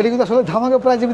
এটা কিন্তু আসলে ধামাকা প্রাইজের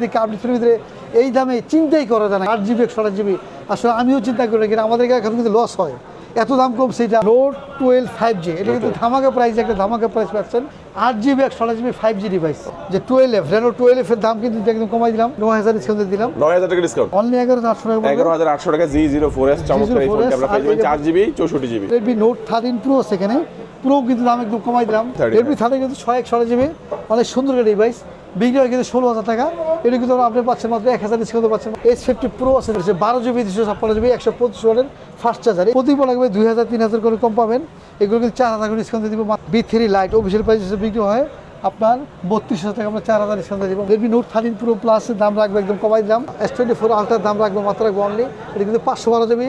ভিতরে এই দামে চিন্তাই করা যায় না। আট জিবি একশো আট জিবি আসলে আমিও চিন্তা করি আমাদের এখন কিন্তু লস হয়। এত দাম কম সেটা নোট টুয়েলভ ফাইভ জি এটা কিন্তু ধামাকা প্রাইস একটা ধামাকা প্রাইস পাচ্ছেন। আট জিবি একশো আট জিবি ফাইভ জি ডিভাইস যে টুয়েলভ রেনো টুয়েলভ এর দাম কিন্তু একদম কমাই দিলাম। ন হাজার ডিসকাউন্ট দিলাম। নয় হাজার টাকা ডিসকাউন্ট অনলি এগারো আটশো টাকা এগারো হাজার আটশো টাকা জি জিরো ফোর এস চমৎকার এই 04S ফোনটি আমরা পেয়ে যাবেন। আর চার জিবি চৌষট্টি GB Redmi Note thirteen Pro সেখানে প্রো কিন্তু দাম একদম কমাই দিলাম। 39 রেডমি থার্টিন কিন্তু ছয় একশো জিবি অনেক সুন্দর একটা ডিভাইস বিক্রি হয় কিন্তু ষোলো হাজার টাকা। এটা কিন্তু আপনি পাচ্ছেন মাত্র এক হাজার ডিসকাউন্ট পাচ্ছেন। এস ফিফটি প্রো আছে বারো জিবি দুশো ছাপ্পান্ন জিবি একশো পঁচিশ ওয়ানের ফার্স্ট চার্জার প্রতি লাগবে দুই হাজার, তিন হাজার করে কম পাবেন। এগুলো কিন্তু চার হাজার করে ডিসকাউন্ট দিব। B three lite official price বিক্রি হয় আপনার বত্রিশ হাজার টাকা আমরা চার হাজার ডিসকাউন্ট দিব। রেডমি নোট থার্টিন প্রো প্লাসের দাম রাখব একদম কমাই দিলাম। এস টোয়েন্টি ফোর আলট্রার দাম রাখব মাত্র রাখব অনলি এটা কিন্তু পাঁচশো বারো জিবি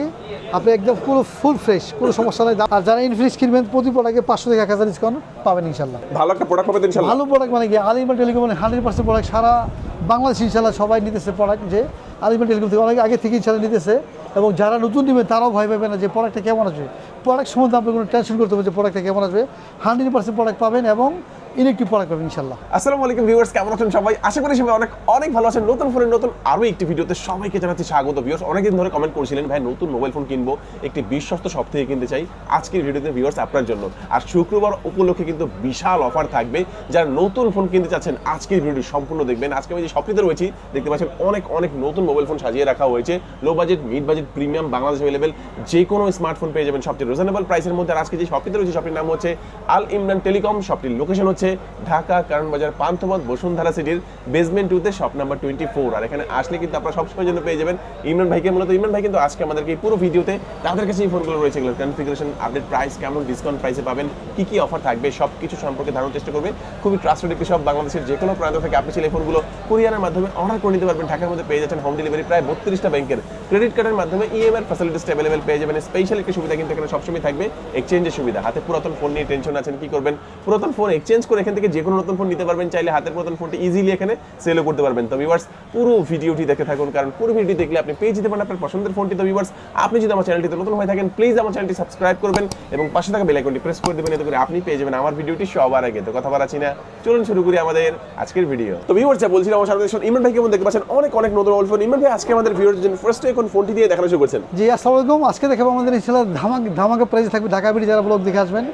আপনি একদম পুরো ফুল ফ্রেশ কোনো সমস্যা নাই। আর যারা ইনফিনিক্স কিনবেন প্রতি প্রোডাক্টে পাঁচশো থেকে এক হাজার ডিসকাউন্ট পাবেন ইনশাল্লাহ ভালো একটা প্রোডাক্ট পাবেন ইনশাল্লাহ ভালো প্রোডাক্ট মানে কি? আলিমা টেলিকম মানে হান্ড্রেড পার্সেন্ট প্রোডাক্ট সারা বাংলাদেশ ইনশাল্লাহ সবাই নিতেছে প্রোডাক্ট যে আলিমা টেলিকম থেকে অনেক আগে থেকে ইনশাল্লাহ নিতেছে। এবং যারা নতুন নেবেন তারাও ভয় পাবে না যে প্রোডাক্টটা কেমন আসবে। প্রোডাক্ট সম্বন্ধে আপনি কোনো টেনশন করতে হবে যে প্রোডাক্টটা কেমন আসবে। হান্ড্রেড পার্সেন্ট প্রোডাক্ট পাবেন এবং ইলেকট্রিক প্রোডাক্ট পাবেন ইনশাল্লাহ আসসালামু আলাইকুম ভিউয়ার্স, কেমন আছেন সবাই? আশা করি সবাই অনেক অনেক ভালো আছেন। নতুন ফোনের নতুন আরও একটি ভিডিওতে সবাইকে জানাচ্ছি স্বাগত ভিউয়ার্স। অনেকদিন ধরে কমেন্ট করেছিলেন, ভাই, নতুন মোবাইল ফোন কিনবো, একটি বিশ্বস্ত সব থেকে কিনতে চাই। আজকের ভিডিওতে ভিউয়ার্স আপনার জন্য। আর শুক্রবার উপলক্ষে কিন্তু বিশাল অফার থাকবে। যারা নতুন ফোন কিনতে চাচ্ছেন, আজকের ভিডিওটি সম্পূর্ণ দেখবেন। আজকে আমি যে শপটিতে রয়েছি, দেখতে পাচ্ছেন অনেক অনেক নতুন মোবাইল ফোন সাজিয়ে রাখা হয়েছে। Low budget mid budget premium Bangladesh available যে কোনো স্মার্টফোন পেয়ে যাবেন। সবচেয়ে রিজনেবল প্রাইসের মধ্যে। আর আজকে যে শপটিতে রয়েছে শপটির নাম হচ্ছে আল ইমরান টেলিকম শপটির লোকেশন হচ্ছে ঢাকা কারণ বাজার পান্থপথ, বসুন্ধরা সিটির বেসমেন্ট টুতে শপ নাম্বার টোয়েন্টি ফোর আর এখানে আসলে কিন্তু আপনারা সবসময় জন্য পেয়ে যাবেন ইমরান ভাইকে। মূলত ইমরান ভাই কিন্তু আজকে আমাদেরকে পুরো ভিডিওতে তাদের কাছে এই ফোনগুলো রয়েছে, এগুলোর কনফিগারেশন আপডেট প্রাইস কেমন ডিসকাউন্ট প্রাইসে পাবেন, কি কি অফার থাকবে সব কিছু সম্পর্কে ধারণার চেষ্টা করবে। খুবই ট্রাস্টেড একটি সব বাংলাদেশের যে কোনো প্রান্ত থেকে আপনি এই ফোনগুলো কুরিয়ারের মাধ্যমে অর্ডার করে নিতে পারবেন। ঢাকার মধ্যে পেয়ে যাচ্ছেন হোম ডেলিভারি প্রায় বত্রিশটা ব্যাংকের ক্রেডিট কার্ডের মাধ্যমে ইএমআই ফ্যাসিলিটিস অ্যাভেলেবেল পেয়ে যাবেন। স্পেশাল একটি সুবিধা কিন্তু এখানে সবসময় থাকবে এক্সচেঞ্জের সুবিধা। হাতে পুরাতন ফোন নিয়ে টেনশন আছেন, কি করবেন? পুরাতন ফোন এক্সচেঞ্জ করে এখান থেকে যে কোনো নতুন ফোন নিতে পারবেন, চাইলে হাতের পুরাতন ফোনটি ইজিলি এখানে সেলও করতে পারবেন। তো ভিউয়ার্স পুরো ভিডিওটি দেখে থাকুন, কারণ পুরো ভিডিও দেখলে আপনি পেয়ে যেতে পারেন আপনার পছন্দের ফোনটি তো ভিউয়ার্স আপনি যদি আমার চ্যানেলটিতে নতুন হয়ে থাকেন প্লিজ আমার চ্যানেলটি সাবস্ক্রাইব করবেন এবং পাশে থাকা বেল আইকনটি প্রেস করে দেবেন, এতে করে আপনি পেয়ে যাবেন আমার ভিডিওটি সবার আগে। তো কথা বাড়াচ্ছি না, চলুন শুরু করি আমাদের আজকের ভিডিও তো ভিউয়ার্স যা বলছিলাম আমার দেখুন, ইমরান ভাই কেমন দেখতে পাচ্ছেন? অনেক অনেক নতুন মোবাইল ফোন ইমরান ভাই, আজকে আমাদের ভিউয়ার্স জন্য ফার্স্ট এখন ফোনটি দিয়ে দেখানো শুরু করছেন। জি, আসসালামু আলাইকুম। আজকে দেখাবো আমাদের ইনশাল্লাহ ধামাক, ধামাকা প্রাইস থাকবে ঢাকা বিড়ি, যারা ব্লগ দেখে আসবেন।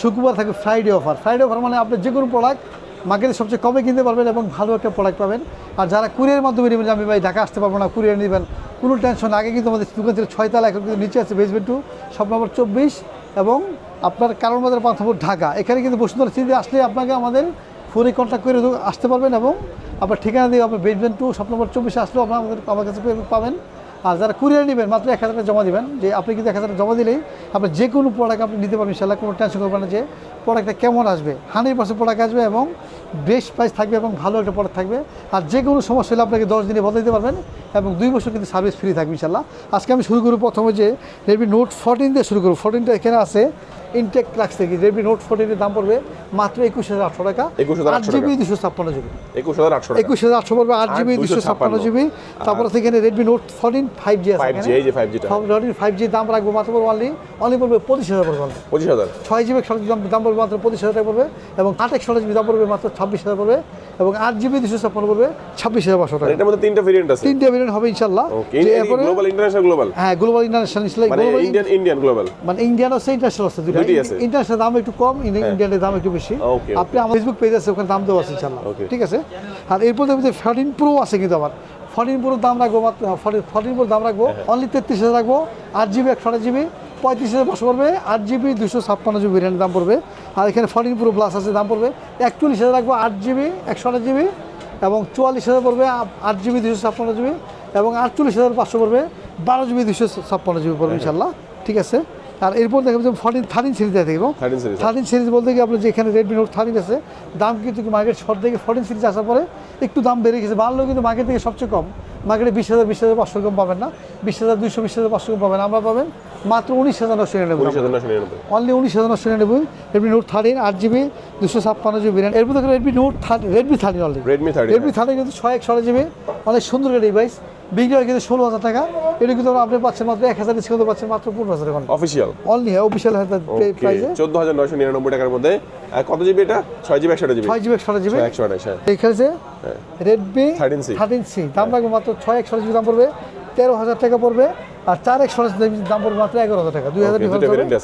শুক্রবার থাকবে ফ্রাইডে অফার ফ্রাইডে অফার মানে আপনি যে কোনো প্রোডাক্ট মার্কেটে সবচেয়ে কমে কিনতে পারবেন এবং ভালো একটা প্রোডাক্ট পাবেন। আর যারা কুরিয়ার মাধ্যমে নেবেন, আমি ভাই ঢাকা আসতে পারব না কুরিয়ার নেবেন, কোনো টেনশন আগে কিন্তু আমাদের দোকান ছিল ছয়তলা এখন কিন্তু নিচে আছে বেসমেন্ট টু সব নম্বর চব্বিশ এবং আপনার কারণ বাজার পান্থপুর ঢাকা। এখানে কিন্তু বসুন্ধরা সিটি আসলে আপনাকে আমাদের ফোনে কন্ট্যাক্ট করে আসতে পারবেন এবং আপনার ঠিকানা দিয়ে আপনার বেসমেন্ট টু সব নম্বর চব্বিশে আসলেও আপনার আমাদের আমার কাছে পাবেন। আর যারা কুরিয়ার নেবেন, মাত্র এক হাজার জমা দেবেন, যে আপনি কিন্তু এক হাজার জমা দিলেই আপনি যে কোনো প্রোডাক্ট আপনি নিতে পারবেন ইনশাল্লাহ কোনো টেনশন করবেন না যে প্রোডাক্টটা কেমন আসবে। হান্ড্রেড পার্সেন্ট প্রোডাক্ট আসবে এবং বেস্ট প্রাইস থাকবে এবং ভালো একটা প্রোডাক্ট থাকবে। আর যে কোনো সমস্যা হলে আপনাকে দশ দিনে বদলে দিতে পারবেন এবং দুই বছর কিন্তু সার্ভিস ফ্রি থাকবে ইনশাল্লাহ আজকে আমি শুরু করব প্রথমে যে রেডমি নোট ফোরটিন দিয়ে শুরু করব। ফোরটিনটা এখানে আছে। ইনটেক রাখছে কি রেডমি নোট ফোরটিনের দাম পড়বে মাত্র একুশ হাজার আটশো টাকা। 21,800 আট জিবি দুশো ছাপ্পান্ন জিবি। একুশ হাজার আটশো একুশ হাজার আটশো পড়বে আট জিবি দুশো ছাপ্পান্ন। জিবি। তারপরে সেখানে Redmi Note fourteen five G আছে 5G, এই যে 5G টা। ফোরটিন ফাইভ জি দাম রাখব মাত্র পড়বে অনলি অনলি পড়বে পঁচিশ হাজার পড়বে only। পঁচিশ হাজার। ছয় জিবি একশো দাম দাম পড়বে মাত্র পঁচিশ হাজার টাকা পড়বে এবং আট একশো জিবি দাম পড়বে মাত্র ছাব্বিশ হাজার পড়বে এবং আট জিবি দুশো ছাপ্পান্ন পড়বে ছাব্বিশ হাজার পাঁচশো টাকা। এটার মধ্যে তিনটা ভেরিয়েন্ট আছে। তিনটে ভেরিয়েন্ট হবে ইনশাল্লাহ গ্লোবাল ইন্টারন্যাশনাল গ্লোবাল হ্যাঁ গ্লোবাল ইন্টারন্যাশনাল মানে ইন্ডিয়ান ইন্ডিয়ান গ্লোবাল মানে ইন্ডিয়ান আছে ইন্টারন্যাশনাল আছে দুটো দুটোই আছে। ইন্টারন্যাশনাল দাম একটু কম ইন্ডিয়ানের দাম একটু বেশি। আপনি আমার ফেসবুক পেজ আছে ওখানে দাম দেওয়া আছে ইনশাল্লাহ ঠিক আছে? আর এরপর দেখব যে ফোরটিন প্রো আছে কিন্তু আমার। ফোরটিন প্রোর দাম রাখব ফোরটিন প্রোর দাম রাখব হ্যাঁ, অনলি তেত্রিশ হাজার রাখব আট জিবি একশো আট জিবি পঁয়ত্রিশ হাজার পাঁচশো পড়বে আট জিবি দুশো ছাপ্পান্ন জিবি ভেরিয়েন্ট দাম পড়বে। আর এখানে ফোরটিন প্রো প্লাস আছে দাম পড়বে। একচল্লিশ হাজার রাখব আট জিবি একশো আট জিবি এবং চুয়াল্লিশ হাজার পড়বে আট জিবি দুশো ছাপ্পান্ন জিবি এবং আটচল্লিশ হাজার পাঁচশো পড়বে বারো জিবি দুশো ছাপ্পান্ন জিবি পড়বে ইনশাল্লাহ ঠিক আছে? আর এরপর দেখাবো যে ফোরটিন থার্টিন সিরিজ দেখব 13 থার্টিন সিরিজ বলতে গিয়ে আপনার যেখানে রেডমি নোট থার্টিন আছে দাম কিন্তু মার্কেট শর্ট থেকে ফর্টিন সিরিজ আসার পরে একটু দাম বেড়ে গেছে। বাড়লেও কিন্তু মার্কেট থেকে সবচেয়ে কম। মার্কেটে বিশ হাজার বিশ হাজার পাঁচশো কম পাবেন না। বিশ হাজার দুইশো বিশ হাজার পাঁচশো কম পাবেন। আমরা পাবেন মাত্র উনিশ হাজার নশো নিরানব্বই। অনলি উনিশ হাজার নশো নিরানব্বই। রেডমি নোট থার্টিন আট জিবি দুশো ছাপ্পান্ন জিবি ভেরিয়েন্ট এরপর দেখো Redmi note thirty Redmi thirteen already Redmi thirty Redmi thirty কিন্তু ছয় এক একশো জিবি অনেক সুন্দর একটা ডিভাইস বিক্রি হয় কিন্তু ষোলো হাজার টাকা। এটা কিন্তু আপনি পাচ্ছেন মাত্র এক হাজার ডিসকাউন্ট পাচ্ছেন মাত্র পনেরো হাজার টাকা। অফিসিয়াল অনলি হ্যাঁ অফিসিয়াল ওকে প্রাইসে চোদ্দ হাজার নয়শো নিরানব্বই টাকার মধ্যে। আর কত জিবি এটা? ছয় জিবি একশো জিবি ছয় জিবি একশো জিবি একশো আঠাশ হ্যাঁ। এখানে যে হ্যাঁ। রেডমি 13C থার্টিন সি দাম রাখব মাত্র ছয় একশো জিবি দাম পড়বে। তেরো হাজার টাকা পড়বে। আর চার একশো দাম পড়বে মাত্র এগারো হাজার টাকা। দুই হাজার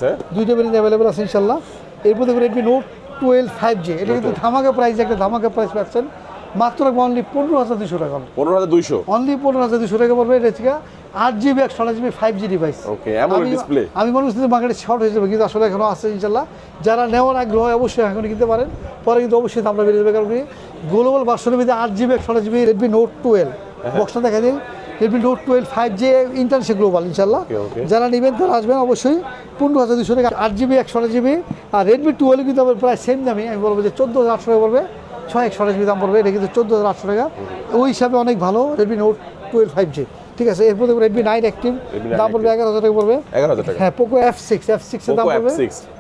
হ্যাঁ? দুইটা ভেরিয়েন্ট অ্যাভেলেবল আছে ইনশাল্লাহ। এরপর দেখুন Redmi note twelve five G এটা কিন্তু ধামাকা প্রাইস একটা ধামাকা প্রাইস পাচ্ছেন। মাত্র অনলি পনেরো হাজার দুশো টাকা পনেরো হাজার দুইশো? অনলি পনেরো হাজার দুশো টাকা পড়বে এটা আট জিবি একশো GB five G device AMOLED আমি মনে করছি মার্কেটে শর্ট হয়ে যাবে কিন্তু আসলে এখনও আছে ইনশাল্লাহ। যারা নেওয়ার আগ্রহ হয় অবশ্যই এখন কিনতে পারেন। পরে কিন্তু অবশ্যই দামটা বেড়ে যাবে কারণ গ্লোবাল ভার্সনের মধ্যে আট জিবি একশো জিবি রেডমি নোট টুয়েলভ বক্সটা দেখা দিন। Redmi note twelve five G international global ইনশাল্লাহ. যারা নেবেন তারা আসবেন অবশ্যই পনেরো হাজার দুশো টাকা আট জিবি একশো আট জিবি আর রেডমি টুয়েলভ কিন্তু প্রায় সেম দামই আমি বলব যে চোদ্দ হাজার আটশো টাকা পড়বে। ছয় একশো জিবি দাম পড়বে এটা কিন্তু চোদ্দ হাজার আটশো টাকা। ওই হিসাবে অনেক ভালো Redmi note twelve five G ঠিক আছে এরপর দেখব রেডমি নাইন অ্যাক্টিভ Redmi 9 দাম পড়বে এগারো হাজার টাকা পড়বে। এগারো হাজার টাকা। হ্যাঁ পোকো এফ সিক্স এফ সিক্সের দাম পড়বে।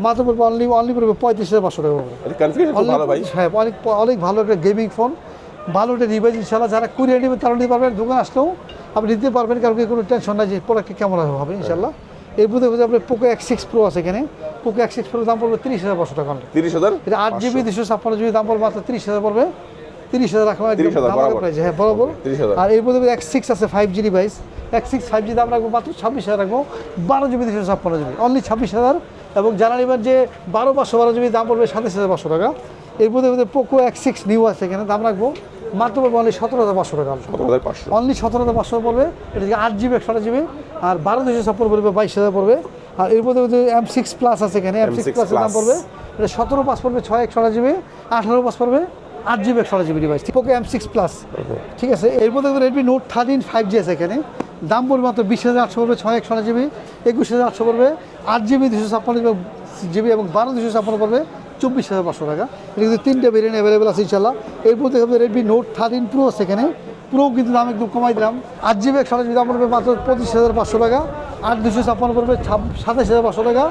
মাত্র পড়বে অনলি অনলি পড়বে পঁয়ত্রিশ হাজার পাঁচশো টাকা পড়বে। ভাই। হ্যাঁ অনেক অনেক ভালো একটা গেমিং ফোন ভালো একটা ডিভাইস ইনশাল্লাহ যারা কুরিয়ার নেবেন তারা নিতে পারবেন। দোকান আসলেও আপনি নিতে পারবেন কারণ কি কোনো টেনশন নাই যে প্রোডাক্টটা কেমন হবে ইনশাল্লাহ এর মধ্যে আপনার পোকো এক্স সিক্স প্রো আছে এখানে। পোকো এক্স সিক্স দাম পড়বে তিরিশ হাজার পাঁচশো টাকা তিরিশ হাজার? এটা আট জিবি দুশো ছাপ্পান্ন জিবি দাম পড়বে মাত্র তিরিশ হাজার পড়বে। তিরিশ হাজার রাখলাম 30,000 বরাবর। প্রাইস হ্যাঁ বরাবর। আর এর মধ্যে এক্স সিক্স আছে five G device X six five G দাম রাখব মাত্র ছাব্বিশ হাজার রাখব। বারো জিবি দুশো ছাপ্পান্ন জিবি। অনলি ছাব্বিশ হাজার। এবং যারা নেবেন যে বারো পাঁচশো বারো জিবি দাম পড়বে সাতাশ হাজার পাঁচশো টাকা। এর মধ্যে মধ্যে পোকো এক্স সিক্স নিউ আছে এখানে দাম রাখব মাত্র পড়বে অনলি সতেরো হাজার পাঁচশো টাকা। অনলি সতেরো হাজার পাঁচশো পড়বে। এটা আট জিবি একশো জিবি। আর বারো দুশো ছাপ্পান্ন পড়বে বাইশ হাজার পড়বে। আর এর মধ্যে মধ্যে এম সিক্স প্লাস আছে এখানে এম সিক্স M6 প্লাসের দাম পড়বে। এটা সতেরো পাস পড়বে ছয় একশো জিবি আঠারো পাস পড়বে আট জিবি এক একশো GB device Poco M six plus ঠিক আছে এর মধ্যে Redmi note thirteen five G আছে এখানে। দাম পড়বে মাত্র বিশ হাজার আটশো পড়বে ছয় একশো জিবি একুশ হাজার আটশো পড়বে আট জিবি দুশো ছাপ্পান্ন জিবি এবং বারো দুশো ছাপ্পান্ন পড়বে চব্বিশ হাজার পাঁচশো টাকা। এটা কিন্তু তিনটে ভেরিয়েন্ট অ্যাভেলেবেল আছে ইনশাল্লাহ এরপর দেখে রেডমি নোট থার্টিন প্রো আছে এখানে। প্রো কিন্তু দাম একদম কমাই দিলাম। আট জিবি এক একশো জিবি দাম পড়বে মাত্র পঁচিশ হাজার পাঁচশো টাকা। আট দুশো ছাপ্পান্ন পড়বে সাতাশ হাজার পাঁচশো টাকা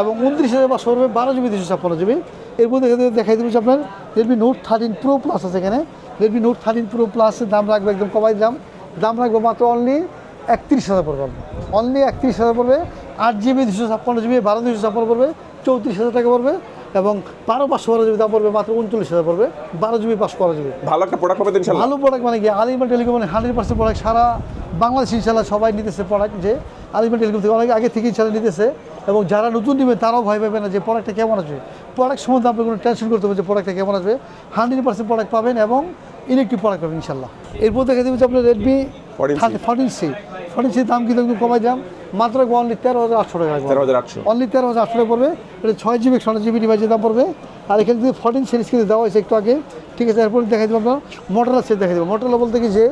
এবং উনত্রিশ হাজার পাঁচশো পড়বে বারো জিবি দুশো ছাপ্পান্ন জিবি। এর মধ্যে দেখাই দেবো আপনার Redmi note thirteen pro plus আছে এখানে। রেডমি নোট থার্টিন প্রো প্লাসের দাম রাখবে একদম কমাই দাম দাম রাখব মাত্র অনলি একত্রিশ হাজার পড়বে অনলি একত্রিশ হাজার পড়বে। আট জিবি দুশো ছাপ্পান্ন জিবি, বারো দুশো ছাপ্পান্ন পড়বে। চৌত্রিশ হাজার টাকা পড়বে। এবং বারো পাঁচশো বারো জিবি দাম পড়বে মাত্র উনচল্লিশ হাজার পড়বে বারো জিবি পাঁচশো বারো জিবি। ভালো একটা প্রোডাক্ট ভালো প্রোডাক্ট মানে কি? আলিমা টেলিকম মানে হান্ড্রেড পার্সেন্ট প্রোডাক্ট সারা বাংলাদেশ ইনশাল্লাহ সবাই নিতেছে প্রোডাক্ট যে আলিমা টেলিকম থেকে অনেক আগে থেকে ইনশাল্লাহ নিতেছে এবং যারা নতুন নেবে তারাও ভয় পাবে না যে প্রোডাক্টটা কেমন আসবে। প্রোডাক্ট সম্বন্ধে আপনি কোনো টেনশন করতে হবে যে প্রোডাক্টটা কেমন আসবে। হান্ড্রেড পার্সেন্ট প্রোডাক্ট পাবেন এবং ইলেকট্রিক প্রোডাক্ট পাবেন ইনশাল্লাহ। এরপর দেখে দেবেন যে আপনার Redmi 14C fourteen C fourteen সির দাম কিন্তু একটু কমাই দাম মাত্র অনলি তেরো হাজার আটশো টাকা তেরো হাজার আটশো। অনলি তেরো হাজার আটশো টাকা পড়বে। এটা ছয় জিবি একশো জিবি ডিভাইসের দাম পড়বে। আর এখানে যদি ফর্টিন সিরিজ কিন্তু দেওয়া হয়েছে একটু আগে ঠিক আছে এরপরে দেখাই দেবো আপনার মোটরলা সেট দেখাই দেবো। মোটরলা বলতে কি যে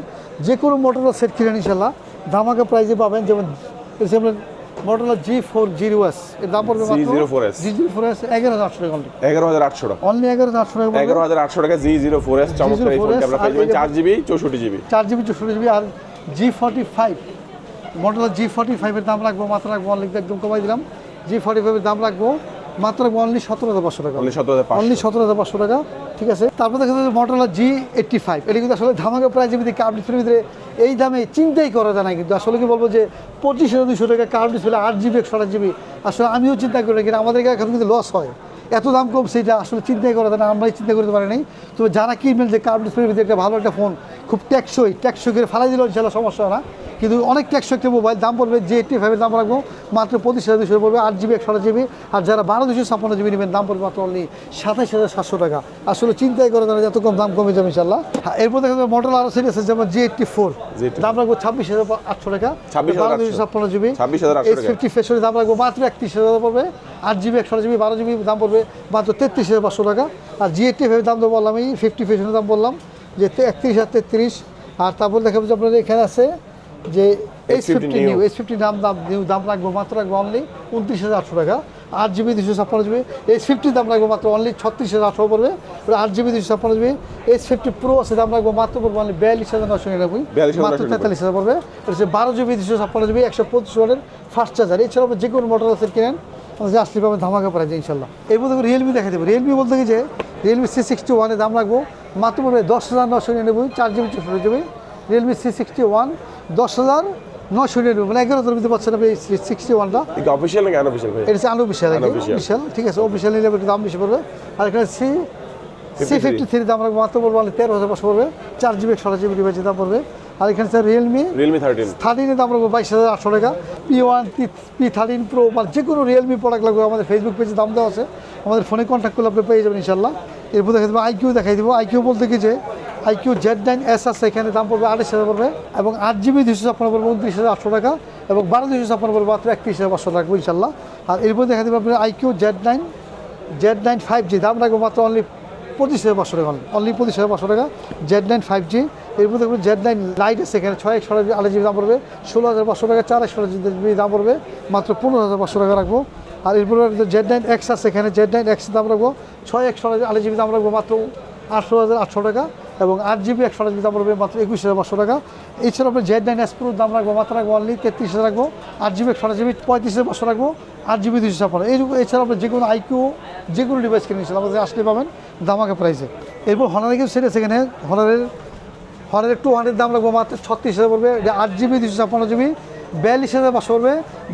যে কোনো মোটরলা সেট কিনেন ইনশাল্লাহ ধামাকা প্রাইজে পাবেন। যেমন Motorola G four zero S এর দাম পড়বে G04S জি জিরো ফোর এস এগারো হাজার আটশো টাকা অনলি এগারো হাজার আটশো টাকা। অনলি এগারো হাজার আটশো টাকা এগারো হাজার আটশো টাকা জি জিরো ফোর এস চমৎকার এই 04S ফোনটা আমরা পেয়ে যাবেন চার জিবি চৌষট্টি জিবি চার জিবি চৌষট্টি জিবি আর G forty five model G forty ফাইভের দাম রাখব মাত্র রাখব অনলি একদম কমাই দিলাম। জি ফর্টি ফাইভের দাম রাখব মাত্র রাখব অনলি সতেরো হাজার পাঁচশো টাকা। অনলি সতেরো হাজার পাঁচশো। টাকা ঠিক আছে? তারপর দেখা যাচ্ছে মডেল জি এইট্টি ফাইভ এটা কিন্তু আসলে ধামাকা প্রাইজের ভিতরে কার্ড ডিসপ্লের ভিতরে এই দামে চিন্তাই করা যায় না কিন্তু। আসলে কি বলব যে পঁচিশ হাজার দুশো টাকা কার্ড ডিসপ্লে আট জিবি একশো আট জিবি আসলে আমিও চিন্তা করি না কিন্তু আমাদের এখন কিন্তু লস হয়। এত দাম কম সেটা আসলে চিন্তাই করা যায় না আমরাই চিন্তা করতে পারি নাই। তবে যারা কিনবেন যে কার্ড ডিসপ্লের ভিতরে একটা ভালো একটা ফোন খুব ট্যাক্সই ট্যাক্সই করে ফেলাই দিলেও ইনশাল্লাহ সমস্যা না। কিন্তু অনেক ট্যাক্সই একটা মোবাইল দাম পড়বে যে এইটটি ফাইভের দাম রাখব মাত্র পঁচিশ হাজার দুশো পড়বে আট জিবি একশো জিবি আর যারা বারো দুশো ছাপ্পান্ন জিবি নেবেন দাম পড়বে মাত্র অনলি সাতাশ হাজার সাতশো টাকা। আসলে চিন্তাই করে তারা এত কম দাম কমে যাবে ইনশাল্লাহ হ্যাঁ, এরপর দেখা যাবে মডেল আরও সিরিজ আছে যেমন জি এইটটি ফোর দাম রাখব ছাব্বিশ হাজার আটশো টাকা। 26,800 বারো দুশো ছাপ্পান্ন জিবি। 26,800 এস টাকা। ফিফটি ফেসের দাম রাখব মাত্র একত্রিশ হাজার পড়বে। আট জিবি একশো জিবি বারো জিবি দাম পড়বে মাত্র তেত্রিশ হাজার পাঁচশো টাকা। আর জি এইটটি ফাইভের দাম তো বললাম এই ফিফটি ফেসের দাম বললাম যে একত্রিশ আর তেত্রিশ। আর তারপর দেখা যাচ্ছে আপনার এখানে আছে যে H fifty. New H fifty দাম দাম নিউ দাম রাখব মাত্র রাখব অনলি উনত্রিশ হাজার আটশো টাকা। আট জিবি দুশো ছাপ্পান্ন জিবি এইচ ফিফটি দাম রাখব মাত্র অনলি ছত্রিশ হাজার আটশো পড়বে। আট জিবি দুশো ছাপ্পান্ন জিবি এইচ ফিফটি প্রো আছে দাম রাখব মাত্র পড়ব অনলি বিয়াল্লিশ হাজার নশো নিরানব্বই। 42,999 মাত্র তেতাল্লিশ হাজার পড়বে। এটা হচ্ছে বারো জিবি দুশো ছাপ্পান্ন জিবি একশো পঁচিশ ওয়াটের ফাস্ট চার্জার এছাড়াও যে কোনো মোটর আছে কিনেন আমাদের আসলে পাবেন ধামাকা পড়ে যায় ইনশাল্লাহ এর মধ্যে রিয়েলমি দেখা দেবে রিয়েলমি বলতে যে রিয়েলমি সি সিক্সটি ওয়ানের দাম রাখব মাত্র পড়বে দশ হাজার নশো নিরানব্বই চার জিবি চৌষট্টি GB Realme C sixty one দশ হাজার নশো নিরানব্বই। মানে এগারো হাজার পাচ্ছেন আপনি সিক্সটি ওয়ানটা অফিসিয়াল নাকি আনঅফিসিয়াল এটা হচ্ছে আনঅফিসিয়াল অফিসিয়াল ঠিক আছে অফিসিয়াল নিলে একটু দাম বেশি পড়বে। আর এখানে সি সি ফিফটি থ্রি দাম রাখব মাত্র বলব মানে তেরো হাজার পাঁচশো পড়বে। চার জিবি একশো জিবি ডিভাইসের দাম পড়বে। আর এখানে স্যার রিয়েলমি রিয়েলমি থার্টিন থার্টিনের দাম রাখব বাইশ হাজার আটশো টাকা। P one P thirteen pro মানে যে কোনো রিয়েলমি প্রোডাক্ট লাগবে আমাদের ফেসবুক পেজে দাম দেওয়া আছে। আমাদের ফোনে কন্ট্যাক্ট করলে আপনি পেয়ে যাবেন ইনশাল্লাহ এরপর দেখা দেবো আইকিউ দেখাই দেবো। আইকিউ বলতে কি যে, আইকিউ জেড নাইন এস আছে এখানে, দাম পড়বে আঠাশ হাজার পড়বে এবং আট জিবি দুশো ছাপ্পান্ন পড়বে উনত্রিশ হাজার আটশো টাকা এবং বারো দুশো ছাপ্পান্ন পড়বে মাত্র একত্রিশ হাজার পাঁচশো রাখব ইনশাল্লাহ। আর এরপর দেখা দেবো আপনার iQOO Z nine Z nine five G, দাম রাখব মাত্র অনলি পঁচিশ হাজার পাঁচশো টাকা অনলি পঁচিশ হাজার পাঁচশো টাকা। জেড নাইন ফাইভ জি, এরপর দেখবেন জেড নাইন লাইট আছে এখানে, ছয় একশো আড়াই জিবি দাম পড়বে, ষোলো হাজার পাঁচশো টাকা, চার একশো জিবি দাম পড়বে, মাত্র পনেরো হাজার পাঁচশো টাকা রাখব। আর এরপরে জেড নাইন এক্স আছে, এখানে জেড নাইন এক্স দাম রাখব। ছয় একশো আড়াই জিবি দাম রাখব মাত্র আটশো হাজার আটশো টাকা এবং আট জিবি একশো জিবি দাম পড়বে মাত্র একুশ হাজার পাঁচশো টাকা। এছাড়া আপনার জেড নাইন এস দাম রাখব, মাত্র রাখব অনলি তেত্রিশ হাজার রাখব। আট জিবি একশো জিবি পঁয়ত্রিশ হাজার পাঁচশো রাখব। আট জিবি দুশো ছাপ্পান্ন। এই এছাড়া আপনার যে কোনো আইকিউ যে কোনো ডিভাইস কিনে নিয়েছিলাম আমাদের আসলে পাবেন দামাকে প্রাইসে এরপর হনারে কিন্তু সেটা সেখানে হনারের হনারের টু হান্ড্রেড দাম রাখব মাত্র ছত্রিশ হাজার পড়বে। আট জিবি দুশো ছাপ্পান্ন জিবি বিয়াল্লিশ হাজার পাঁচশো পড়বে,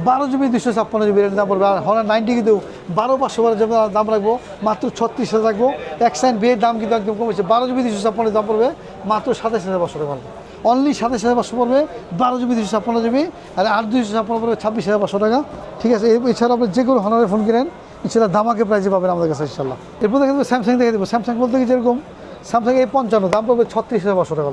বারো জিবি দুশো ছাপ্পান্ন জিবি এর দাম পড়বে। আর হনার নাইনটি কিন্তু বারো পাঁচশো বারো জিবি দাম রাখব, মাত্র ছত্রিশ হাজার রাখব। এক্সাইন বিয়ের দাম কিন্তু একদম কমেছে বারো জিবি দুশো ছাপ্পান্ন দাম পড়বে, মাত্র সাতাশ হাজার পাঁচশো টাকা অনলি সাতাশ হাজার পাঁচশো পড়বে, বারো জিবি দুশো ছাপ্পান্ন জিবি। আর আট দুশো ছাপ্পান্ন পড়বে, ছাব্বিশ হাজার পাঁচশো টাকা। ঠিক আছে এছাড়া আপনি যে কোনো হনারের ফোন কিনেন ইনশাল্লাহ দামাকে প্রাইজে পাবেন আমাদের কাছে ইনশাল্লাহ এরপর দেখে দেবো স্যামসাং দেখে দেবো। স্যামসাং বলতে কি যেরকম? স্যামসাং এই পঞ্চান্ন, দাম পড়বে ছত্রিশ হাজার পাঁচশো টাকা।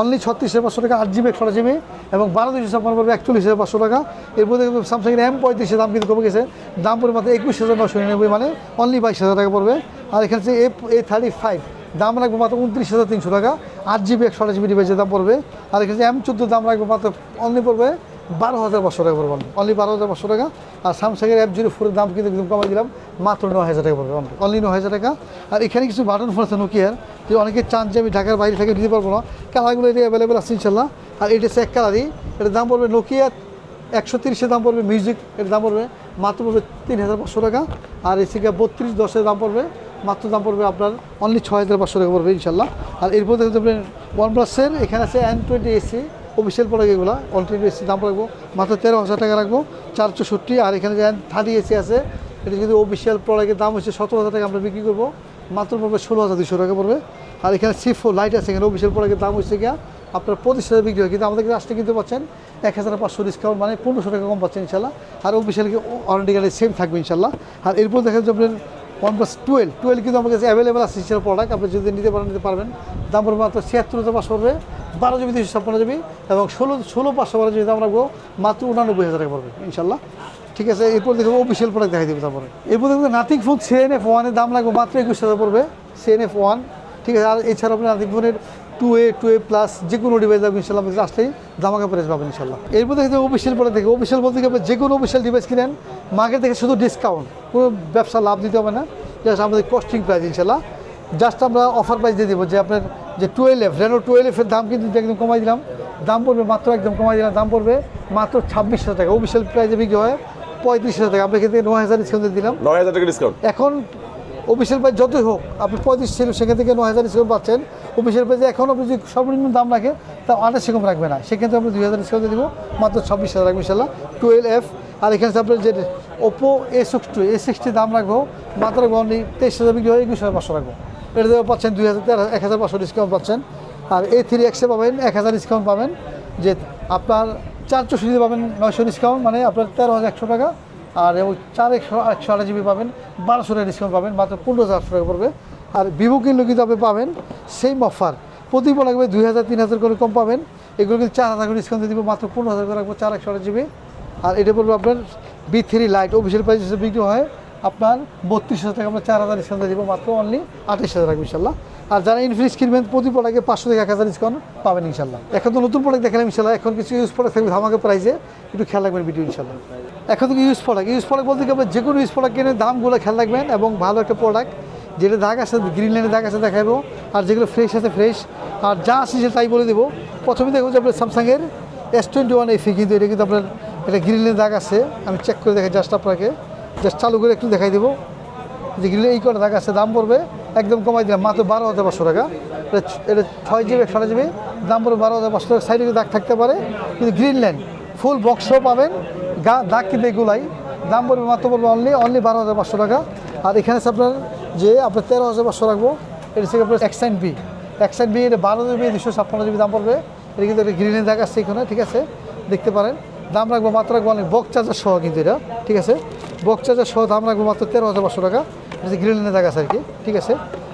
অনলি ছত্রিশ হাজার পাঁচশো টাকা, আট জিবি, একশো জিবি এবং বারো দুশো ছাপ্পান্ন পড়বে একচল্লিশ হাজার পাঁচশো টাকা। এর মধ্যে স্যামসাংয়ের এম পঁয়ত্রিশের দাম কিন্তু কমে গেছে। দাম পড়বে মাত্র একুশ হাজার নশো নিরানব্বই মানে অনলি বাইশ হাজার টাকা পড়বে। আর এখানে হচ্ছে এ এ থার্টি ফাইভ দাম রাখব মাত্র উনত্রিশ হাজার তিনশো টাকা। আট জিবি, একশো জিবি ডিভাইসের দাম পড়বে। আর এখানে এম চোদ্দোর দাম রাখব মাত্র অনলি পড়বে বারো হাজার পাঁচশো টাকা পড়বে অনলি বারো হাজার পাঁচশো টাকা। আর স্যামসাংয়ের এফ জিরো ফোরের দাম কিন্তু একদম কমাই দিলাম, মাত্র নয় হাজার টাকা পড়বে অনলি নয় হাজার টাকা। আর এখানে কিছু বাটন ফোন আছে নোকিয়ার যে অনেকে চান যে আমি ঢাকার বাইরে থেকে দিতে পারব না। কালারগুলো এটা অ্যাভেলেবেল আছে ইনশাল্লাহ। আর এটা হচ্ছে এক কালারই, এটার দাম পড়বে নোকিয়া একশো তিরিশের দাম পড়বে মিউজিক এর দাম পড়বে মাত্র পড়বে তিন হাজার পাঁচশো টাকা। আর এসি বত্রিশ, দশের দাম পড়বে, মাত্র দাম পড়বে আপনার অনলি ছয় হাজার পাঁচশো টাকা পড়বে ইনশাল্লাহ। আর এরপর দেখতে পাবেন ওয়ান প্লাসের এখানে আছে N twenty AC official product এগুলো টোয়েন্টি এসি দাম রাখব। মাত্র তেরো হাজার টাকা রাখব, চার চৌষট্টি, আর এখানে যে থার্টি এসি আছে, এটা যদি অফিসিয়াল প্রোডাক্টের দাম হচ্ছে সতেরো হাজার টাকা আমরা বিক্রি করব। মাত্র পড়বে ষোলো হাজার দুশো টাকা পড়বে। আর এখানে সিফো লাইট আছে, এখানে অফিসিয়াল প্রোডাক্টের দাম হচ্ছে গিয়া আপনার পঁচিশ হাজার বিক্রি হয়। কিন্তু আমাদের আসতে কিন্তু পাচ্ছেন এক হাজার পাঁচশো ডিসকাউন্ট মানে পনেরোশো টাকা কম পাচ্ছেন ইনশাল্লাহ। আর অফিসিয়াল ওয়ারেন্টি কার্ডে সেম থাকবে ইনশাল্লাহ। আর এরপর দেখা যাচ্ছে আপনার ওয়ান প্লাস টুয়েলভ টুয়েলভ কিন্তু আমার কাছে অ্যাভেলেবেল আছে ইনশাল প্রোডাক্ট আপনি যদি নিতে পারেন, নিতে পারবেন। দাম পড়বে মাত্র ছিয়াত্তর হাজার পাঁচশো পড়বে। বারো জিবি দুশো ছাপ্পান্ন জিবি এবং ষোলো ষোলো পাঁচশো বারো জিবি দাম রাখব মাত্র উনানব্বই হাজার টাকা পড়বে, ইনশাল্লাহ। ঠিক আছে, এরপর দেখব অফিসিয়াল প্রোডাক্ট দেখাই দেবো তারপরে। এরপর দেখব নাথিং ফোন সিএন এফ ওয়ানের দাম লাগবে মাত্র একুশ হাজার পড়বে সিএন এফ ওয়ান ঠিক আছে, আর এছাড়া আপনি নাথিং ফোনের two A two A plus যে কোনো ডিভাইস লাগবে, ইনশাল্লাহ আমাদের আসলেই দামাকা প্রাইস পাবেন, ইনশাল্লাহ। এরপর দেখতে অফিসিয়াল প্রোডাক্ট দেখে অফিসিয়াল বলতে গেলে আপনি যে কোনো অফিসিয়াল ডিভাইস কিনেন মার্কেট থেকে শুধু ডিসকাউন্ট কোনো ব্যবসা লাভ দিতে হবে না। জাস্ট আমাদের কস্টিং প্রাইস ইনশাল্লাহ। জাস্ট আমরা অফার প্রাইস দিয়ে দেবো যে আপনার যে টুয়েলভ রেনো টুয়েলভের দাম কিন্তু একদম কমাই দিলাম। দাম পড়বে মাত্র একদম কমাই দিলাম দাম পড়বে মাত্র ছাব্বিশ হাজার টাকা। অফিসিয়াল প্রাইসে বিক্রি হয় পঁয়ত্রিশ হাজার টাকা। আমরা কিন্তু নয় হাজার ডিসকাউন্ট দিলাম। নয় হাজার টাকা ডিসকাউন্ট এখন অফিসিয়াল প্রাইস যতই হোক আপনি পঁয়ত্রিশ ছিল সেখান থেকে নয় হাজার ডিসকাউন্ট পাচ্ছেন। অফিসিয়াল প্রাইসে এখন আপনি যদি সর্বনিম্ন দাম রাখে তা আঠাশ সেরকম রাখবে না। সেক্ষেত্রে আপনি দুই হাজার ডিসকাউন্ট দিব মাত্র ছাব্বিশ হাজার রাখব ইনশাল্লাহ টুয়েলভ এফ আর এখানে আপনার যে Oppo A six two A sixty দাম রাখব মাত্র অনলি তেইশ হাজার বিক্রি হয় একুশ হাজার পাঁচশো রাখব। এটা পাচ্ছেন দুই হাজার এক হাজার পাঁচশো ডিসকাউন্ট পাচ্ছেন। আর এ থ্রি এক্সে পাবেন, এক হাজার ডিসকাউন্ট পাবেন, যে আপনার চার চৌষট্টি পাবেন নয়শো ডিসকাউন্ট মানে আপনার তেরো হাজার একশো টাকা। আর এবং চার একশো একশো আড়াই জিবি পাবেন, বারোশো টাকা ডিসকাউন্ট পাবেন, মাত্র পনেরো হাজার আটশো টাকা পড়বে। আর ভিভো কিনলে কিন্তু আপনি পাবেন সেম অফার প্রতি লাগবে দুই হাজার, তিন হাজার করে কম পাবেন। এগুলো কিন্তু চার হাজার করে ডিসকাউন্ট দিয়ে দিব, মাত্র পনেরো হাজার করে রাখব, চার একশো আড়াই জিবি আর এটা পড়বে আপনার B three lite official price হিসেবে বিক্রি হয় আপনার বত্রিশ হাজার টাকা আমরা চার হাজার ডিসকাউন্ট দিব মাত্র অনলি আঠাশ হাজার রাখব ইনশাল্লাহ। আর যারা ইনফিনিক্স কিনবেন, প্রতি প্রোডাক্টে পাঁচশো থেকে এক হাজার ডিসকাউন্ট পাবেন ইনশাল্লাহ। এখন তো নতুন প্রোডাক্ট দেখালাম ইনশাল্লাহ। এখন কিছু ইউজ প্রোডাক্ট থাকবে ধামাকে প্রাইসে একটু খেয়াল রাখবেন ভিডিও ইনশাল্লাহ। এখন থেকে ইউজ প্রোডাক্ট ইউজ প্রোডাক্ট বলতে আপনার যে কোনো ইউজ প্রোডাক্ট কিনে দামগুলো খেয়াল রাখবেন এবং ভালো একটা প্রোডাক্ট যেটা দাগ আছে গ্রিন লাইনের দাগ আছে দেখাবো। আর যেগুলো ফ্রেশ আছে ফ্রেশ আর যা আছে সে তাই বলে দেবো। প্রথমে দেখব যে আপনার স্যামসাংয়ের এস টোয়েন্টি ওয়ান এফি কিন্তু এটা কিন্তু আপনার এটা গ্রিন লাইনের দাগ আছে। আমি চেক করে দেখাই জাস্ট আপনাকে। জাস্ট চালু করে একটু দেখাই দেবো। যে গ্রিলে এই কটা দাগ আছে, দাম পড়বে একদম কমাই দিলাম, মাত্র বারো হাজার পাঁচশো টাকা। এটা ছয় জিবি একশো জিবি, দাম পড়বে বারো হাজার পাঁচশো টাকা। সাইডে দাগ থাকতে পারে, কিন্তু গ্রিনল্যান্ড ফুল বক্সও পাবেন। গা, দাগ কিন্তু এগুলাই, দাম পড়বে মাত্র পড়বে অনলি অনলি বারো হাজার পাঁচশো টাকা। আর এখানে আছে আপনার যে আপনার তেরো হাজার পাঁচশো রাখব, এটা হচ্ছে আপনার এক্সাইন বি এক্সাইন বি এটা বারো জিবি দুশো ছাপ্পান্ন জিবি দাম পড়বে। এটা কিন্তু একটা গ্রিনের দাগ আছে এখানে, ঠিক আছে, দেখতে পারেন। দাম রাখব মাত্র রাখব অনেক বক চার্জার সহ কিন্তু এটা, ঠিক আছে? বক চার্জার সহ দাম রাখব মাত্র তেরো হাজার পাঁচশো টাকা। হচ্ছে গ্রিনের দাগ আছে আর কি, ঠিক আছে?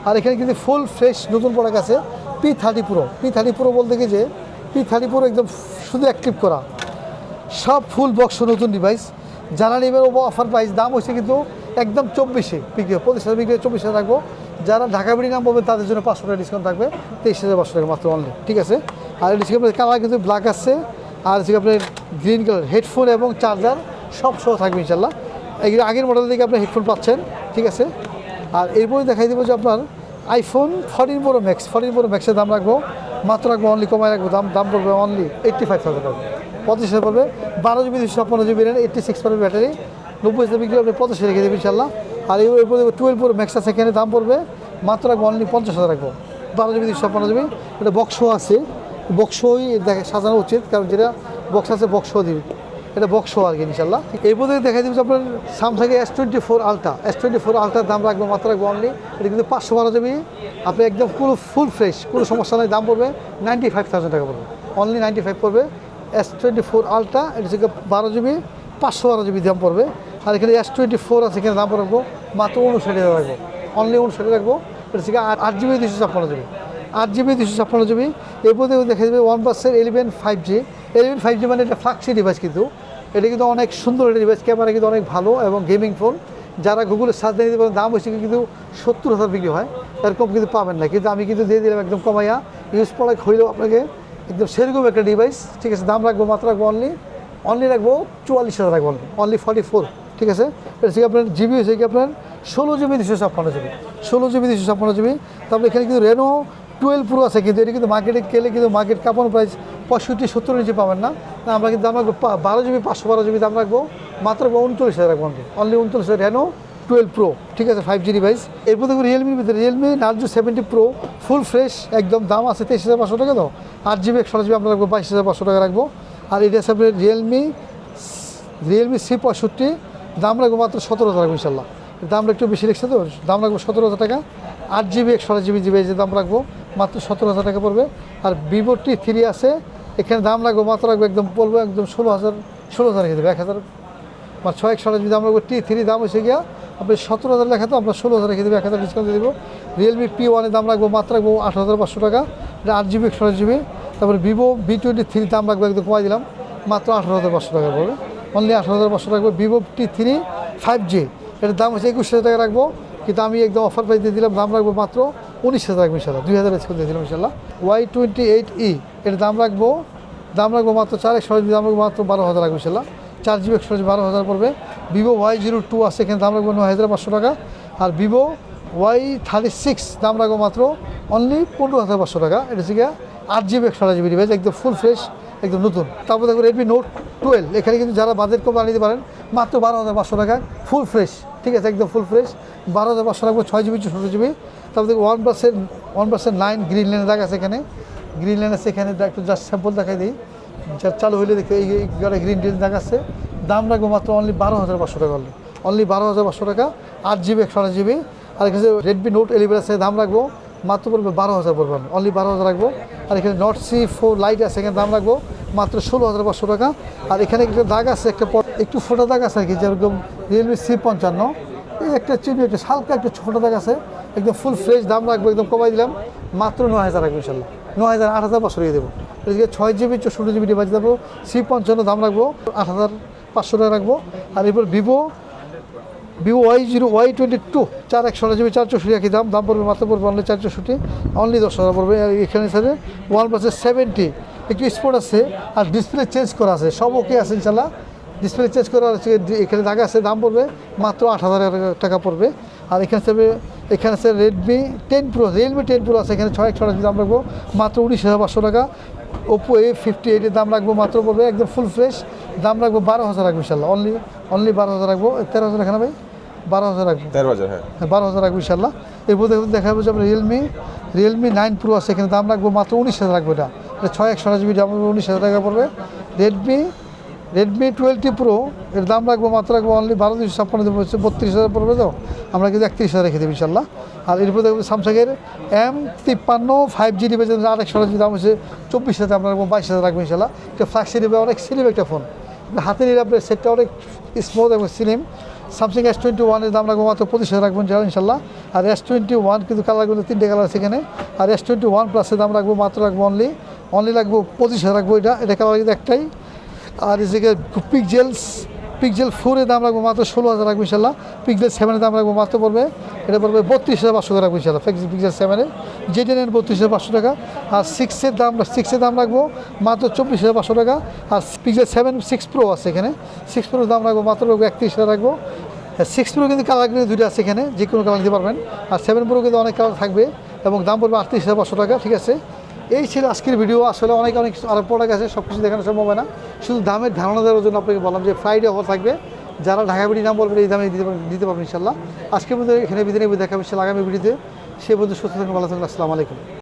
আর এখানে কিন্তু ফুল ফ্রেশ নতুন প্রোডাক্ট আছে P thirty pro P thirty pro বলতে কি যে পি থার্টি প্রো একদম শুধু অ্যাক্টিভ করা। সব ফুল বক্স নতুন ডিভাইস যারা নেবেন অফার প্রাইস দাম হচ্ছে কিন্তু একদম চব্বিশে বিক্রি, পঁচিশ হাজার বিক্রি চব্বিশ হাজার রাখব। যারা ঢাকা বিড়ি নাম পাবেন তাদের জন্য পাঁচশো টাকা ডিসকাউন্ট থাকবে, তেইশ হাজার পাঁচশো টাকা মাত্র অনলি ঠিক আছে? আর ডিসকাউন্ট কালার কিন্তু ব্ল্যাক আসছে আর হচ্ছে আপনার গ্রিন কালার হেডফোন এবং চার্জার সব সহ থাকবে ইনশাল্লাহ এই আগের মডেল থেকে আপনি হেডফোন পাচ্ছেন, ঠিক আছে? আর এরপরে দেখাই দেবো যে আপনার iPhone fourteen pro max fourteen pro ম্যাক্সের দাম রাখব, মাত্র রাখব অনলি কমায় রাখব, দাম দাম পড়বে অনলি এইট্টি ফাইভ থাউজেন্ড টাকা। পঁচিশ হাজার পড়বে, বারো জিবি দুশো ছাপ্পান্ন জিবি র্যাম এইট্টি সিক্স পারবে ব্যাটারি নব্বই হাজার বিক্রি আপনি পঁচাশি রেখে দেবেন ইনশাল্লাহ আর এরপরে টুয়েলভ প্রো ম্যাক্স আছে, এখানে দাম পড়বে, মাত্র রাখব অনলি পঞ্চাশ হাজার রাখব। বারো জিবি দুশো ছাপ্পান্ন জিবি এটা বক্সও আছে। বক্সই দেখে সাজানো উচিত, কারণ যেটা বক্স আছে বক্সও দিবি। এটা বক্স আর কি, ইনশাল্লাহ। এই পদ্ধতি দেখা দিচ্ছে আপনার স্যামসাংয়ের S twenty four ultra S twenty four আলট্রার দাম রাখব, মাত্র রাখব অনলি এটা কিন্তু পাঁচশো বারো জিবি আপনি একদম পুরো ফুল ফ্রেশ কোনো সমস্যা নেই, দাম পড়বে নাইনটি ফাইভ থাউজেন্ড টাকা পড়বে। অনলি নাইনটি ফাইভ পড়বে। এস টোয়েন্টি ফোর আলট্রা এটা হচ্ছে বারো জিবি পাঁচশো বারো জিবি দাম পড়বে। আর এখানে এস টোয়েন্টি ফোর আছে, এখানে দাম রাখব, মাত্র উনষাট রাখব। অনলি উনষাট রাখব। এটা হচ্ছে আট জিবি দুশো ছাপ্পান্ন জিবি আট জিবি দুশো ছাপ্পান্ন জিবি। এরপরে দেখা যাবে ওয়ান প্লাসের eleven five G eleven five G মানে এটা ফ্লাক্সি ডিভাইস কিন্তু। এটা কিন্তু অনেক সুন্দর একটা ডিভাইস ক্যামেরা কিন্তু অনেক ভালো এবং গেমিং ফোন যারা গুগলে সার্চ দিয়ে পারেন দাম হচ্ছে কিন্তু সত্তর হাজার বিক্রি হয়। এরকম কিন্তু পাবেন না। কিন্তু আমি কিন্তু দিয়ে দিলাম একদম কমাইয়া। ইউজ প্রোডাক্ট হইলেও আপনাকে একদম সেরকম একটা ডিভাইস ঠিক আছে, দাম রাখব মাত্র রাখব অনলি অনলি রাখব চুয়াল্লিশ হাজার রাখব অনলি অনলি ফর্টি ফোর ঠিক আছে? এটা হচ্ছে আপনার জিবি হচ্ছে কি আপনার ষোলো জিবি দুশো ছাপ্পান্ন জিবি। ষোলো জিবি দুশো ছাপ্পান্ন জিবি। তারপরে এখানে কিন্তু রেনো টুয়েলভ প্রো আছে, কিন্তু এটা কিন্তু মার্কেটে গেলে কিন্তু মার্কেট কাপানো প্রাইস পঁয়ষট্টি, সত্তর ইঞ্চি পাবেন না। আমরা কিন্তু দাম রাখব বারো জিবি পাঁচশো বারো জিবি দাম রাখব। মাত্র উনচল্লিশ হাজার রাখব অনলি উনচল্লিশ হাজার রেনো টুয়েলভ প্রো ঠিক আছে ফাইভ জি ডিভাইস এরপর দেখব রিয়েলমির ভিতরে। Realme Narzo seventy pro full fresh একদম দাম আছে তেইশ হাজার পাঁচশো টাকা তো। আট জিবি একশো জিবি আমরা রাখব, বাইশ হাজার পাঁচশো টাকা রাখব। আর এটা আপনার রিয়েলমি রিয়েলমি সি পঁয়ষট্টি, দাম রাখব মাত্র সতেরো হাজার রাখব ইনশাল্লাহ। দামটা একটু বেশি লিখছে তো, দাম রাখব সতেরো হাজার টাকা। আট জিবি, একশো জিবি জিবি যে দাম রাখব, মাত্র সতেরো হাজার টাকা পড়বে। আর ভিভো টি থ্রি আছে, এখানে দাম রাখব, মাত্র রাখব একদম পড়বে একদম ষোলো হাজার ষোলো হাজার রেখে দেবে, এক হাজার। মানে ছয়, একশো যদি দাম রাখব টি থ্রি দাম হচ্ছে গিয়া, আপনি সতেরো হাজার লেখা তো আপনার ষোলো হাজার রেখে দেবে, এক হাজার ডিসকাউন্ট দিয়ে দেবো। রিয়েলমি পি ওয়ানের দাম রাখব, মাত্র রাখব আট হাজার পাঁচশো টাকা। এটা আট জিবি, একশো জিবি। তারপরে ভিভো বি টোয়েন্টি থ্রি দাম রাখব একদম কমাই দিলাম, মাত্র আঠারো হাজার পাঁচশো টাকা পড়বে। অনলি আঠারো হাজার পাঁচশো টাকা Vivo T three five G এটার দাম হচ্ছে একুশ হাজার টাকা রাখব কিন্তু আমি একদম অফার প্রাইস দিয়ে দিলাম, দাম রাখব মাত্র উনিশ হাজার রাখব ইনশাল্লাহ দুই হাজার ডিসকাউন্ট দিয়ে দিলাম ইনশাল্লাহ ওয়াই টোয়েন্টি এইট ই এটার দাম রাখব দাম রাখব মাত্র চার একশো, দাম রাখব মাত্র বারো হাজার রাখব ইনশাল্লাহ চার জিবি একশো বারো হাজার পড়বে। ভিভো ওয়াই জিরো টু আছে, এখানে দাম রাখব নয় হাজার পাঁচশো টাকা। আর ভিভো ওয়াই থার্টি সিক্স দাম রাখব মাত্র অনলি পনেরো হাজার পাঁচশো টাকা। এটা গিয়ে আট জিবি একশো জিবি ডিভাইস একদম ফুল ফ্রেশ একদম নতুন। তারপর দেখো রেডমি নোট টুয়েলভ এখানে কিন্তু যারা বাজেট কম নিতে পারেন, মাত্র বারো হাজার পাঁচশো টাকা ফুল ফ্রেশ ঠিক আছে, একদম ফুল ফ্রেশ বারো হাজার পাঁচশো রাখব ছয় জিবি ষোলো জিবি তারপর দেখো one percent one percent nine green লেনের দাগ আছে এখানে। গ্রিন লেন আছে এখানে, একটু জাস্ট স্যাম্পল দেখাই দিই। যা চালু হইলে দেখো এই গ্রিন টিন দাগ আছে। দাম রাখব মাত্র অনলি বারো হাজার পাঁচশো টাকা অনলি অনলি বারো হাজার পাঁচশো টাকা, আট জিবি একশো আট জিবি আর এখানে রেডমি নোট এলিভেন আছে, দাম রাখব মাত্র পড়বে বারো হাজার পড়বে অনলি বারো হাজার রাখব। আর এখানে নট সি ফোর লাইট আছে, এখানে দাম রাখব মাত্র ষোলো হাজার পাঁচশো টাকা। আর এখানে একটা দাগ আছে, একটা একটু ফোটা দাগ আছে আর কি, যেরকম রিয়েলমি সি পঞ্চান্ন। এই একটা চিনি একটা হালকা একটা ছোটো দাগ আছে, একদম ফুল ফ্রেশ দাম রাখব, একদম কমাই দিলাম। মাত্র নয় হাজার রাখব ইনশাল্লাহ। নয় হাজার, আট হাজার পাঁচশো দিয়ে দেবো। এদিকে ছয় জিবি, চৌষট্টি জিবি ডিভাইস দেবো। সি পঞ্চান্ন দাম রাখব, আট হাজার পাঁচশো টাকা রাখব। আর এরপর Vivo Vivo Y zero, Y twenty two, চার একশো জিবি, চার চৌষট্টি একই দাম দাম পড়বে মাত্র পড়বে অনলি চার চৌষট্টি অনলি দশ হাজার পড়বে। এখানে সাথে ওয়ান প্লাসের সেভেন্টি একটু স্পোর্ট আছে আর ডিসপ্লে চেঞ্জ করা আছে, সব ওকে আছে ইনশাল্লাহ ডিসপ্লে চেঞ্জ করা আছে, এখানে জায়গা আছে, দাম পড়বে মাত্র আট হাজার টাকা পড়বে। আর এখানে আছে এখানে আছে Redmi ten pro Realme ten pro আছে, এখানে ছয় একশো দাম রাখব, মাত্র উনিশ হাজার পাঁচশো টাকা। ওপো এ ফিফটি এইটের দাম রাখব, মাত্র পড়বে একদম ফুল ফ্রেশ দাম রাখব বারো হাজার রাখব ইনশাল্লাহ অনলি অনলি বারো হাজার রাখব। তেরো হাজার এখানে ভাই? বারো হাজার রাখব। তেরো হাজার হ্যাঁ। হ্যাঁ বারো হাজার রাখব ইনশাল্লাহ এরপর দেখুন দেখা যাবে যে আমরা রিয়েলমি রিয়েলমি নাইন প্রো আছে এখানে দাম রাখব মাত্র উনিশ হাজার রাখব এটা। এটা ছয় একশো জিবি দাম উনিশ হাজার টাকা পড়বে। রেডমি রেডমি টুয়েলভটি প্রো এর দাম রাখব মাত্র রাখব অনলি বারো দুশো ছাপ্পান্ন হচ্ছে বত্রিশ হাজার পড়বে তো। আমরা কিন্তু একত্রিশ হাজার রেখে দেবো ইনশাল্লাহ আর এরপর দেখব স্যামসাংয়ের এম তিপ্পান্ন ফাইভ জি ডিভাইস আরেকশো আঠাশ দাম হচ্ছে চব্বিশ হাজার আমরা রাখব বাইশ হাজার রাখব ইনশাল্লাহ এটা ফ্ল্যাগশিপ অনেক সিলিম একটা ফোন হাতে নিলে আপনার সেটটা অনেক স্মুথ এবং সিলিম স্যামসাং এস টোয়েন্টি ওয়ানের দাম রাখব মাত্র পঁচিশ হাজার রাখবেন যারা, ইনশাল্লাহ। আর এস টোয়েন্টি ওয়ান কিন্তু কালারগুলো তিনটে কালার এখানে। আর এস টোয়েন্টি ওয়ান প্লাসের দাম রাখব মাত্র রাখব অনলি অনলি রাখব পঁচিশ হাজার রাখব এটা। এটা কালার কিন্তু একটাই। আর এদিকে পিকজেলস পিকজেল ফোরের দাম রাখব মাত্র ষোলো হাজার রাখব ইনশাল্লাহ। পিকজেল সেভেনের দাম রাখব মাত্র পড়বে, এটা পড়বে বত্রিশ হাজার পাঁচশো টাকা রাখব ইনশাল্লাহ পিকজেল সেভেনের জেটেনের বত্রিশ হাজার পাঁচশো টাকা, আর সিক্সের দাম সিক্সের দাম রাখব মাত্র চব্বিশ হাজার পাঁচশো টাকা, আর পিকজেল সেভেন সিক্স প্রো আছে এখানে। সিক্স প্রোর দাম রাখব মাত্র রাখব একত্রিশ হাজার রাখব। সিক্স প্রো কিন্তু কালার কিন্তু দুটো আছে এখানে, যে কোনো কালার নিতে পারবেন। আর সেভেন প্রো কিন্তু অনেক কালার থাকবে, এবং দাম পড়বে আটত্রিশ হাজার পাঁচশো টাকা, ঠিক আছে? এই ছিল আজকের ভিডিও আসলে অনেক অনেক আরও পড়ে গেছে সব কিছু দেখানো সম্ভব হয় না। শুধু দামের ধারণা দেওয়ার জন্য আপনাকে বললাম যে ফ্রাইডে অফার থাকবে। যারা ঢাকা বিডি নাম বলবেন, এই দামে দিতে পারবেন দিতে পারবেন ইনশাল্লাহ। আজকের মধ্যে এখানে বিদিনে দেখা হচ্ছে আগামী ভিডিওতে সে বন্ধু সুস্থ থাকুন, ভালো থাকুন, আসসালামু আলাইকুম।